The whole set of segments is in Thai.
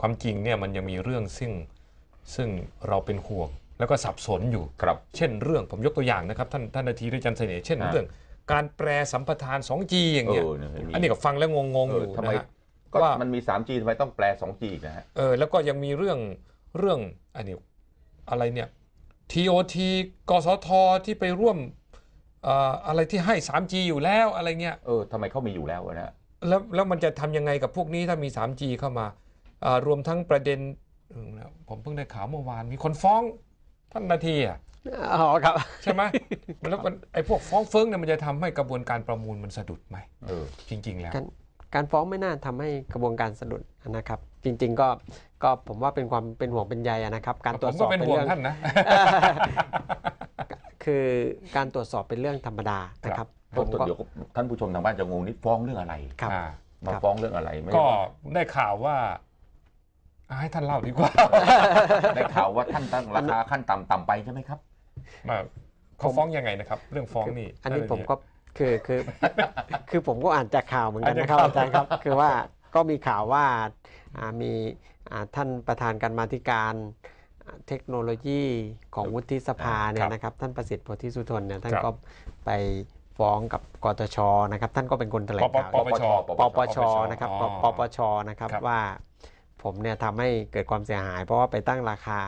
ความจริงเนี่ยมันยังมีเรื่องซึ่งซึ่งเราเป็นห่วงแล้วก็สับสนอยู่ครับเช่นเรื่องผมยกตัวอย่างนะครับท่านท่านนาทีด้วยจันทร์เสน่ห์เช่นอ่าเรื่อง การแปรสัมปทาน 2G อย่างเงี้ยเออเนี่ยเห็นมี อันนี้ก็ฟังแล้วงงๆเอออยู่ทำไมนะฮะ ก็ว่า มันมี 3G ทำไมต้องแปล 2G อีกนะฮะ เออแล้วก็ยังมีเรื่องเรื่องอันนี้อะไรเนี่ย TOT กสทที่ไปร่วมเอ่ออะไรที่ให้ 3G อยู่แล้วอะไรเงี้ยเออทำไมเขามีอยู่แล้วนะฮะ แล้วแล้วมันจะทำยังไงกับพวกนี้ถ้ามี 3G เข้ามาอ่า รวมทั้งประเด็นเออผมเพิ่งได้ข่าวเมื่อวานมีคนฟ้องท่านนาทีอะอ๋อครับใช่ไหมแล้วมันไอ้พวกฟ้องเฟิ้งเนี่ยมันจะทำให้กระบวนการประมูลมันสะดุดไหมเออจริง ๆ แล้ว การการฟ้องไม่น่าทำให้กระบวนการสะดุดนะครับ จริง ๆ ก็ก็ผมว่าเป็นความเป็นห่วงเป็นใยอะนะครับ การตรผวจมสก็อบเป็นเป็นห่วงเรื่องท่านนะคือการตรวจสอบเป็นเรื่องธรรมดานะครับผมก็เดี๋ยวท่านผู้ชมทางบ้านจะงงนี่ฟ้องเรื่องอะไรครับอ่ามาครับฟ้องเรื่องอะไรไม่ก็ได้ข่าวว่าอะ ให้ท่านเล่าดีกว่า ได้ข่าวว่าท่านตั้งราคาขั้นต่ำต่ำไปใช่ไหมครับมาเขาฟ้องยังไงนะครับ เรื่องฟ้องนี่อันนี้าจะผมก็คือคือคือผมก็อ่านจากข่าวเหมือนกันนะครับอ่านจากข่าวอาจารย์ครับคือว่าก็มีข่าวว่าอ่ามีอ่าท่านประธานการมาธิการอ่าเทคโนโลยีของวุฒิสภาเนี่ยนะครับท่านประสิทธิ์โพธิสุทนเนี่ยท่านก็ไปฟ้องกับกตชนะครับท่านก็เป็นคนแถลปงปข่าวปปชปปชนะครับอ๋อปปชนะครับครับว่า ผมเนี่ยทำให้เกิดความเสียหาย เพราะว่าไปตั้งราคา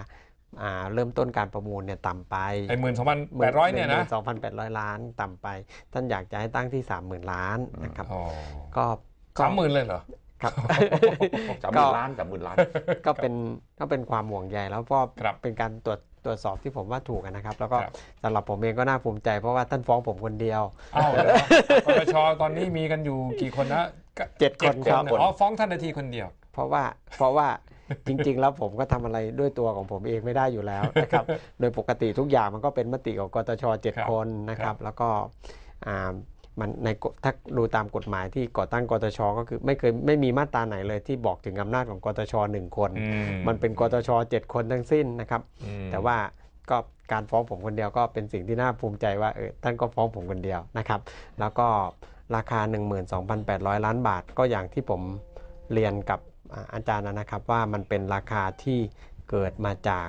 อ่าเริ่มต้นการประมูลเนี่ยต่ำไปไอ้หมื่นสองพันแปดร้อยเนี่ยนะสองพันแปดร้อยล้านต่ำไป ท่านอยากจะให้ตั้งที่สามหมื่นล้านนะครับอ๋อก็ก็สามหมื่นเลยเหรอครับสามหมื่นล้านสามหมื่นล้าน ก็เป็นก็เป็นความห่วงใยแล้วก็ครับเป็นการตรวจตรวจสอบที่ผมว่าถูกอะนะครับ แล้วก็ครับสำหรับผมเองก็น่าภูมิใจเพราะว่าท่านฟ้องผมคนเดียวอ้าวเหรอปปชตอนนี้มีกันอยู่กี่คนนะเจ็ดคนครับนะอ๋อฟ้องท่านนาทีคนเดียว เพราะว่าเพราะว่าจริง ๆ แล้วผมก็ทำอะไรด้วยตัวของผมเองไม่ได้อยู่แล้วนะครับ โดยปกติทุกอย่างมันก็เป็นมติของกตชเจ็ดครับคนนะคครัรับบแล้วก็อ่ามันในกฎถ้าดูตามกฎหมายที่ก่อตั้งกตชก็คือไม่เคยไม่มีมาตราไหนเลยที่บอกถึงอำนาจของกตชหนึ่งคนอืมันเป็นกตชเจ็ดคนทั้งสิ้นนะครับอืมแต่ว่าก็การฟ้องผมคนเดียวก็เป็นสิ่งที่น่าภูมิใจว่าเออท่านก็ฟ้องผมคนเดียวนะครับ แล้วก็ราคา 12,800 ล้านบาท ก็อย่างที่ผมเรียนกับ อ่าอาจารย์นะครับว่ามันเป็นราคาที่เกิดมาจาก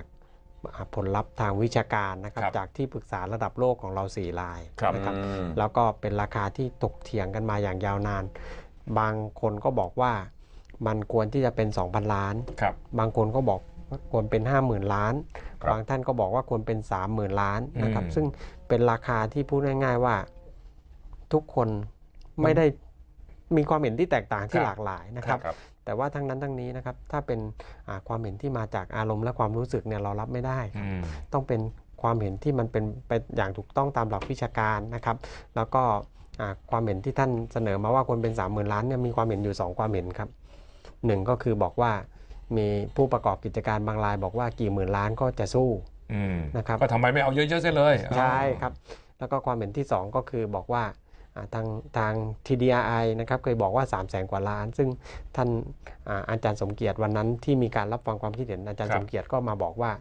อ่าผลลัพธ์ทางวิชาการนะครับครับจากที่ปรึกษาระดับโลกของเราสี่รายครับนะครับอืมแล้วก็เป็นราคาที่ตกเถียงกันมาอย่างยาวนาน บางคนก็บอกว่ามันควรที่จะเป็น 2,000 ล้านครับบางคนก็บอกว่าควรเป็น 50,000 ล้านครับบางท่านก็บอกว่าควรเป็น 30,000 ล้านนะครับอืมซึ่งเป็นราคาที่พูดง่าย ๆว่า ทุกคนไม่ได้มีความเห็นที่แตกต่างที่ครับหลากหลายนะครับครับ แต่ว่าทั้งนั้นทั้งนี้นะครับถ้าเป็นอ่าความเห็นที่มาจากอารมณ์และความรู้สึกเนี่ยเรารับไม่ได้ครับอืมต้องเป็นความเห็นที่มันเป็นไปอย่างถูกต้องตามหลักวิชาการนะครับ แล้วก็อ่าความเห็นที่ท่านเสนอมาว่าควรเป็น 3 0,000 ล้านเนี่ยมีความเห็นอยู่ 2 ความเห็นครับหนึ่งก็คือบอกว่ามีผู้ประกอบกิจการบางราย บอกว่ากี่หมื่นล้านก็จะสู้อืมนะครับก็ทำไมไม่เอาเยอะๆเสียเลย ใช่ครับ แล้วก็ความเห็นที่ 2 ก็คือบอกว่าอ่า ทางทาง TDI นะครับเคยบอกว่า 3 0 0แสนกว่าล้าน ซึ่งท่านอ่าอาจารย์สมเกียรติวันนั้นที่มีการรับฟังความคิดเห็นอาจารย์สมเกียรติก็มาบอกว่า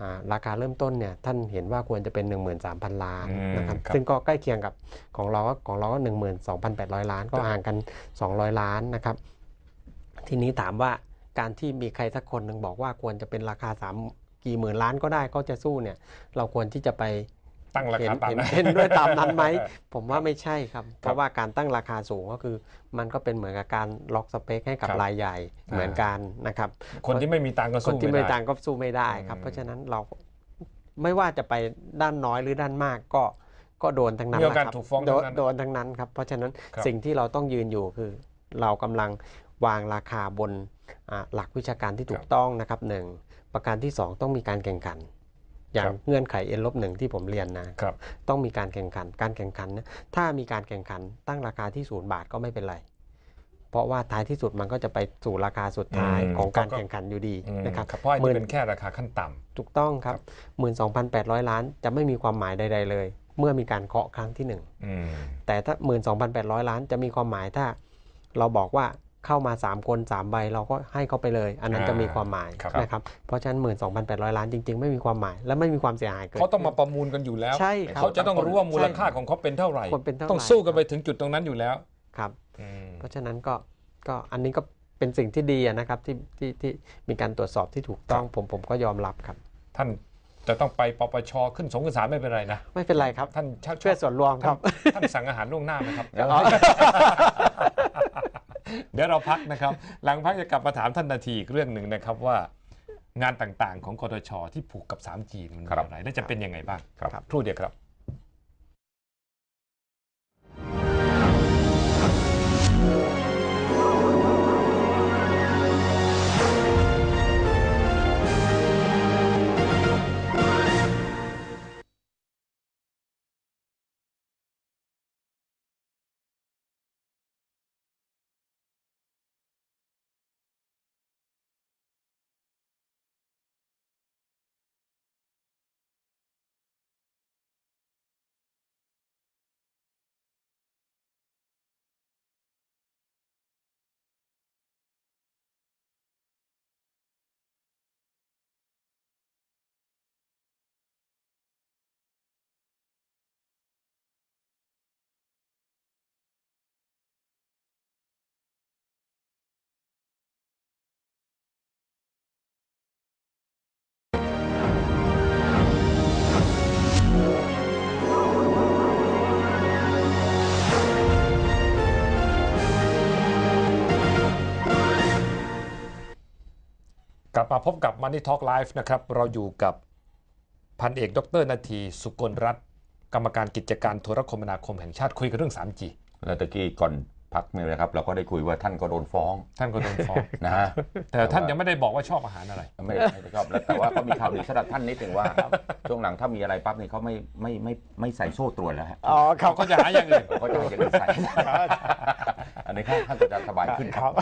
อ่าราคาเริ่มต้นเนี่ยท่านเห็นว่าควรจะเป็น 13,000 ล้านอืมนะครับครับซึ่งก็ใกล้เคียงกับของเราก็ของเราก็12,800 ล้าน ก็ห่างกัน 200 ล้านนะครับ ทีนี้ถามว่าการที่มีใครสักคนหนึ่งบอกว่าควรจะเป็นราคาสามกี่หมื่นล้านก็ได้ก็จะสู้เนี่ยเราควรที่จะไป ตั้งราเห็นคาตามเห็นนั้นเห็นด้วยตามนั้นไหม ผมว่าไม่ใช่ครับ เพราะว่าการตั้งราคาสูงก็คือ มันก็เป็นเหมือนกับการล็อกสเปคให้กับครับรายใหญ่อ่าเหมือนกันนะครับ คนที่ไม่มีตังค์ก็คนสู้ที่ไม่ไม่ได้ ต่างก็สู้ไม่ได้ครับ อืม เพราะฉะนั้นเราไม่ว่าจะไปด้านน้อยหรือด้านมากก็ก็โดนทั้งนั้นมีโอกาสแหละครับถูกฟ้องโดทั้งนนั้น โดนทั้งนั้นครับเพราะฉะนั้นครับ สิ่งที่เราต้องยืนอยู่คือ เรากำลังวางราคาบนอ่าหลักวิชาการที่ถูกต้องนะครับหนึ่งประการที่สองต้องมีการแข่งขัน อย่างเงื่อนไข n ลบหนึ่งที่ผมเรียนนะครับต้องมีการแข่งขันการแข่งขันเนี่ยถ้ามีการแข่งขันตั้งราคาที่ศูนย์บาทก็ไม่เป็นไร เพราะว่าท้ายที่สุดมันก็จะไปสู่ราคาสุดท้ายอืมของการก็แข่งขันอยู่ดีอืมนะครับเพราะอันหมื่นี้นเป็นแค่ราคาขั้นต่ำถูกต้องครับ 12,800 ล้านจะไม่มีความหมายใด ๆ เลย เมื่อมีการเคาะครั้งที่หนึ่งอืมแต่ถ้า 12,800 ล้านจะมีความหมายถ้าเราบอกว่า เข้ามา 3 คน 3 ใบ เราก็ให้เขาไปเลย อันนั้นอ่าจะมีความหมายครับนะครับเพราะฉะนั้น 12,800 ล้านจริง ๆ ไม่มีความหมายและไม่มีความเสียหายเกิดเขาต้องมาประมูลกันอยู่แล้วใช่ครับเขาจะต้องรู้ว่ามูลค่าของเขาเป็นเท่าไหร่ควรเป็นเท่าไหร่ ต้องสู้กันไปถึงจุดตรงนั้นอยู่แล้วครับอืมเพราะฉะนั้นก็ก็อันนี้ก็เป็นสิ่งที่ดีอะนะครับที่ที่ที่มีการตรวจสอบที่ถูกต้องผมผมก็ยอมรับครับ ท่านจะต้องไปปปชขึ้นสงขึ้นศาลไม่เป็นไรนะ ไม่เป็นไรครับ ท่านชอบช่วยส่วนรวมครับ ท่านสั่งอาหารล่วงหน้าไหมครับ เดี๋ยวเราพักนะครับ หลังพักจะกลับมาถามท่านนาทีอีกเรื่องหนึ่งนะครับว่างานต่างๆ ของกทชที่ผูกกับ 3G มันมีครับอะไรและจะเป็นยังไงบ้างครับครู่เดียวครับ ลับมาพบกับ Money Talk Live นะครับ เราอยู่กับพันเอกดรนาที สุกลรัตน์กรรมการกิจการโทรคมนาคมแห่งชาติคุยกันเรื่อง 3G แล้วตะกี้ก่อน พักเนี่ยนะครับเราก็ได้คุยว่าท่านก็โดนฟ้องท่านก็โดนฟ้องนะฮะแต่ท่านยังไม่ได้บอกว่าชอบอาหารอะไรไม่ไม่ได้ชอบแล้วแต่ว่าก็มีข่าวดีสำหรับท่านนิดหนึ่งว่าช่วงหลังถ้ามีอะไรปั๊บนี่เขาไม่ไม่ไม่ไม่ใส่โซ่ตรวนแล้วฮะอ๋อครัเขาบก็จะหาอย่างอื่นเขาจะให้อย่างอื่นใส่อันนี้ท่านก็จะสบายขึ้นครับ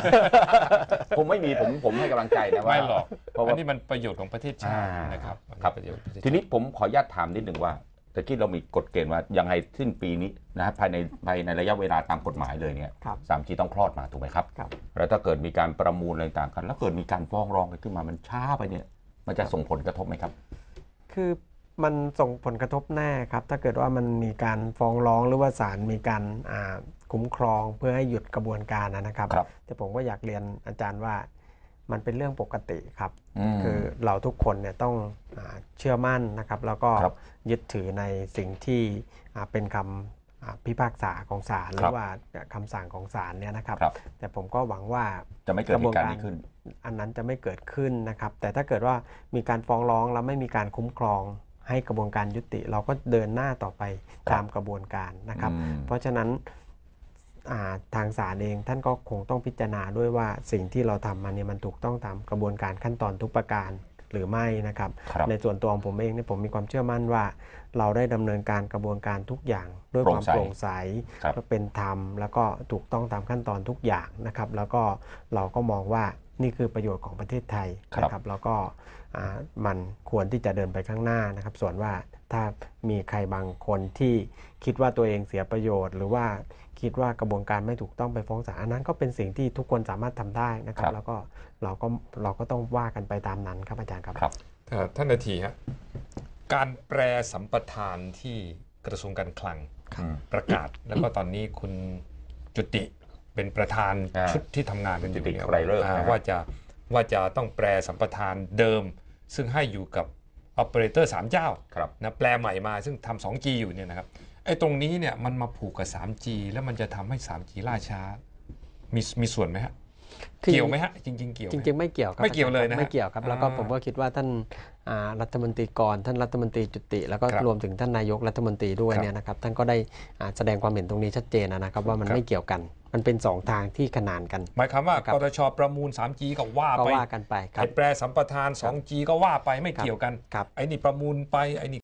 ผมไม่มีผมผมให้กำลังใจนะว่าไม่หรอกเพราะอัว่านนี้มันประโยชน์ของประเทศชาติอ่านนะครับครับประโยชน์ของประเทศชาติทีนี้ผมขออนุญาตถามนิดหนึ่งว่า ตะกี้เรามีกฎเกณฑ์ว่ายังไงสิ้นปีนี้นะฮะภายในภายในระยะเวลาตามกฎหมายเลยเนี่ยครับสามจีต้องคลอดมาถูกไหมครับครับ แล้วถ้าเกิดมีการประมูลอะไรต่างกัน แล้วเกิดมีการฟ้องร้องกันขึ้นมามันช้าไปเนี่ย มันจะส่งผลกระทบไหมครับ คือมันส่งผลกระทบแน่ครับ ถ้าเกิดว่ามันมีการฟ้องร้องหรือว่าศาลมีการอ่าคุ้มครองเพื่อให้หยุดกระบวนการนะครับครับแต่ผมก็อยากเรียนอาจารย์ว่า มันเป็นเรื่องปกติครับมคือเราทุกคนเนี่ยต้องอาเชื่อมั่นนะครับ แล้วก็ครับยึดถือในสิ่งที่อ่าเป็นคำอ่าพิพากษาของศาลหครืรัอบว่าคำสั่งของศาลเนี่ยนะครับครับแต่ผมก็หวังว่าจะไม่เกิดเหตุการณ์นี้ขึ้น อันนั้นจะไม่เกิดขึ้นนะครับ แต่ถ้าเกิดว่ามีการฟ้องร้องแล้วไม่มีการคุ้มครองให้กระบวนการยุติ เราก็เดินหน้าต่อไปครับตามกระบวนการนะครับอืมเพราะฉะนั้นอ่า ทางศาลเองท่านก็คงต้องพิจารณาด้วยว่าสิ่งที่เราทำมาเนี่ยมันถูกต้องตามกระบวนการขั้นตอนทุกประการหรือไม่นะครับครับในส่วนตัวของผมเองเนี่ยผมมีความเชื่อมั่นว่า เราได้ดำเนินการกระบวนการทุกอย่างด้วยความโปโปร่ร่งงใสใสครับและเป็นธรรม แล้วก็ถูกต้องตามขั้นตอนทุกอย่างนะครับ แล้วก็เราก็มองว่านี่คือประโยชน์ของประเทศไทยครับนะครับ แล้วก็อ่ามันควรที่จะเดินไปข้างหน้านะครับ ส่วนว่า ถ้ามีใครบางคนที่คิดว่าตัวเองเสียประโยชน์ หรือว่าคิดว่ากระบวนการไม่ถูกต้องไปฟ้องศาลอันนั้นก็เป็นสิ่งที่ทุกคนสามารถทำได้นะครับครับ แล้วก็เราก็เราก็ต้องว่ากันไปตามนั้นครับอาจารย์ครับครับเอ่อท่านนาทีฮะการแปรสัมปทานที่กระทรวงการคลังอืมประกาศ แล้วก็ตอนนี้คุณจุติเป็นประธานอ่าชุดที่ทำงานกันอยู่จุติเนี่ยไกรฤกษ์อ่านะฮะว่าจะว่าจะต้องแปรสัมปทานเดิม ซึ่งให้อยู่กับ ออเปอเรเตอร์สามเจ้าครับนะแปลใหม่มาซึ่งทำ 2G อยู่เนี่ยนะครับไอ้ตรงนี้เนี่ยมันมาผูกกับ 3G แล้วมันจะทำให้ 3G ล่าช้า มีมีส่วนไหมฮะคือเกี่ยวไหมฮะจริง ๆ เกี่ยวไหจมริง ๆ ไม่เกี่ยวครับไม่เกี่ยวเลยนะฮะไม่เกี่ยวครับแล้วก็อ่าผมก็คิดว่าท่านอ่ารัฐมนตรีกรท่านรัฐมนตรีจุติ แล้วก็ครับรวมถึงท่านนายกรัฐมนตรีด้วยครับเนี่ยนะครับท่านก็ได้อ่าแสดงความเห็นตรงนี้ชัดเจนนะครับว่ามันครับไม่เกี่ยวกัน มันเป็นสองทางที่ขนานกัน หมายความว่าครับกตชประมูล 3G ก็ว่าก็ไปว่ากันไปครับไอ้แปรสัมปทาน 2G ก็ว่าไปไม่เกี่ยวกันครับไอ้นี่ประมูลไปไอ้นี่